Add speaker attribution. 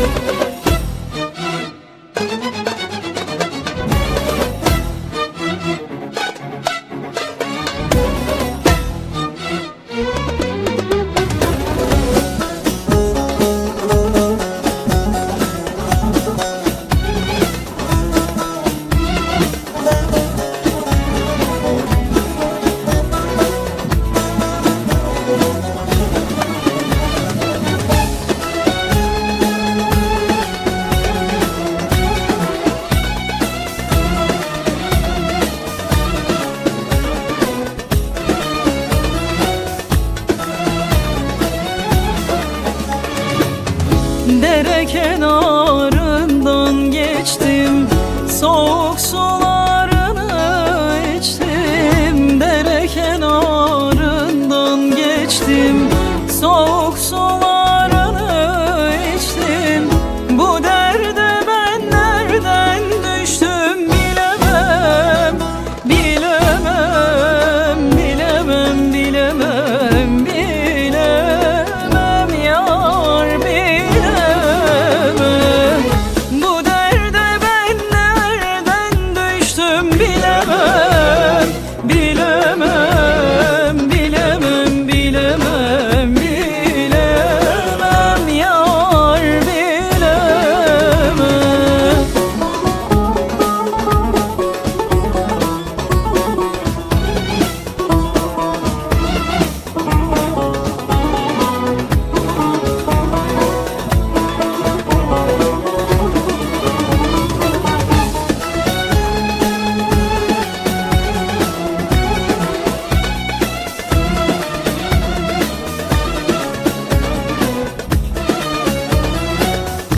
Speaker 1: Thank you. Dere kenarından